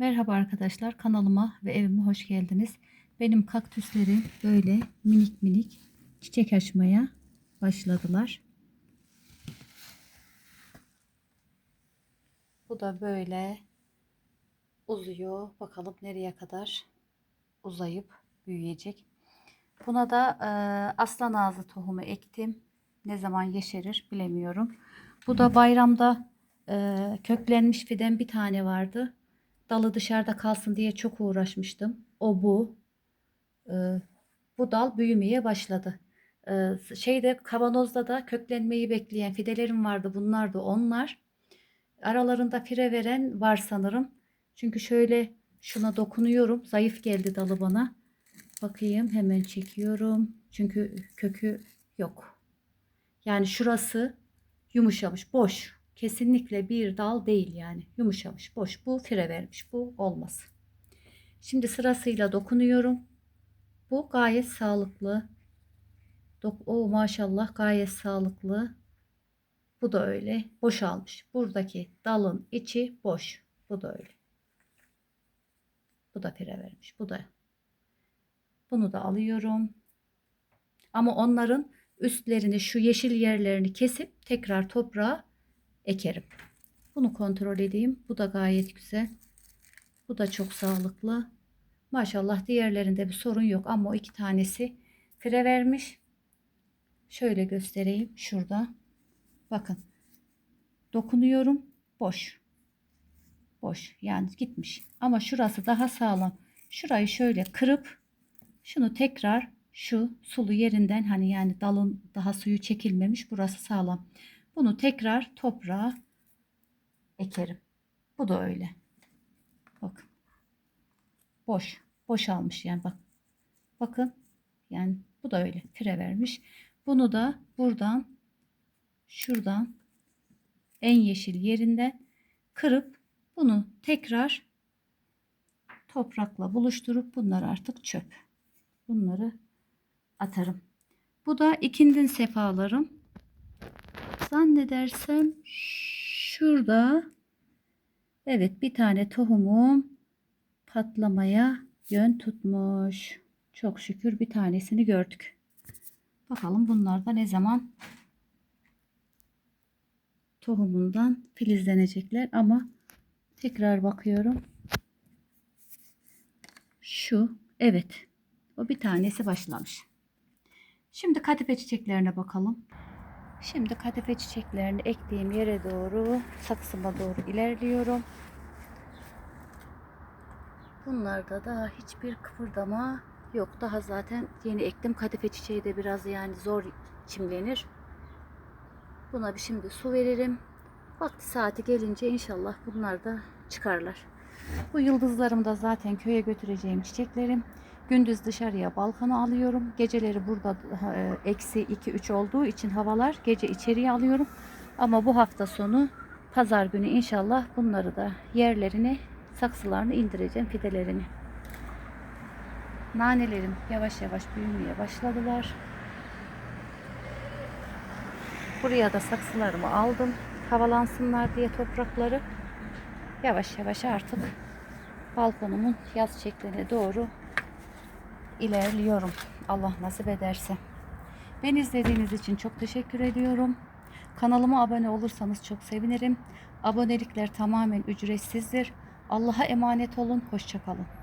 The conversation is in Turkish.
Merhaba arkadaşlar kanalıma ve evime hoş geldiniz. Benim kaktüslerim böyle minik minik çiçek açmaya başladılar. Bu da böyle uzuyor. Bakalım nereye kadar uzayıp büyüyecek. Buna da e, aslan ağzı tohumu ektim. Ne zaman yeşerir bilemiyorum. Bu da bayramda e, köklenmiş fiden bir tane vardı. Dalı dışarıda kalsın diye çok uğraşmıştım. O bu. E, bu dal büyümeye başladı. E, şeyde kavanozda da köklenmeyi bekleyen fidelerim vardı. Bunlar da onlar. Aralarında fire veren var sanırım. Çünkü şöyle şuna dokunuyorum. Zayıf geldi dalı bana. Bakayım hemen çekiyorum. Çünkü kökü yok. Yani şurası yumuşamış, boş. Kesinlikle bir dal değil yani. Yumuşamış, boş. Bu fire vermiş. Bu olmaz. Şimdi sırasıyla dokunuyorum. Bu gayet sağlıklı. Dok o maşallah gayet sağlıklı. Bu da öyle. Boşalmış. Buradaki dalın içi boş. Bu da öyle. Bu da fire vermiş. Bu da. Bunu da alıyorum. Ama onların üstlerini şu yeşil yerlerini kesip tekrar toprağa ekerim. Bunu kontrol edeyim. Bu da gayet güzel. Bu da çok sağlıklı. Maşallah diğerlerinde bir sorun yok ama o iki tanesi fire vermiş. Şöyle göstereyim şurada. Bakın. Dokunuyorum. Boş. Boş. Yani gitmiş. Ama şurası daha sağlam. Şurayı şöyle kırıp şunu tekrar şu sulu yerinden hani yani dalın daha suyu çekilmemiş burası sağlam. Bunu tekrar toprağa ekerim. Bu da öyle. Bakın. Boş. Boşalmış yani bak. Bakın. Yani bu da öyle. Fire vermiş. Bunu da buradan şuradan en yeşil yerinden kırıp bunu tekrar toprakla buluşturup bunlar artık çöp. Bunları atarım. Bu da ikindin sefalarım. Zannedersem şurada evet bir tane tohumum patlamaya yön tutmuş. Çok şükür bir tanesini gördük. Bakalım bunlar da ne zaman tohumundan filizlenecekler ama tekrar bakıyorum. Şu evet o bir tanesi başlamış. Şimdi kadife çiçeklerine bakalım. Şimdi kadife çiçeklerini ektiğim yere doğru saksıma doğru ilerliyorum. Bunlarda da hiçbir kıpırdama yok. Daha zaten yeni ektim. Kadife çiçeği de biraz yani zor çimlenir. Buna bir şimdi su veririm. Vakti saati gelince inşallah bunlar da çıkarlar. Bu yıldızlarım da zaten köye götüreceğim çiçeklerim. Gündüz dışarıya balkona alıyorum. Geceleri burada e, eksi 2-3 olduğu için havalar gece içeriye alıyorum. Ama bu hafta sonu pazar günü inşallah bunları da yerlerine saksılarını indireceğim fidelerini. Nanelerim yavaş yavaş büyümeye başladılar. Buraya da saksılarımı aldım. Havalansınlar diye toprakları. Yavaş yavaş artık balkonumun yaz şekline doğru ilerliyorum. Allah nasip ederse. Beni izlediğiniz için çok teşekkür ediyorum. Kanalıma abone olursanız çok sevinirim. Abonelikler tamamen ücretsizdir. Allah'a emanet olun. Hoşçakalın.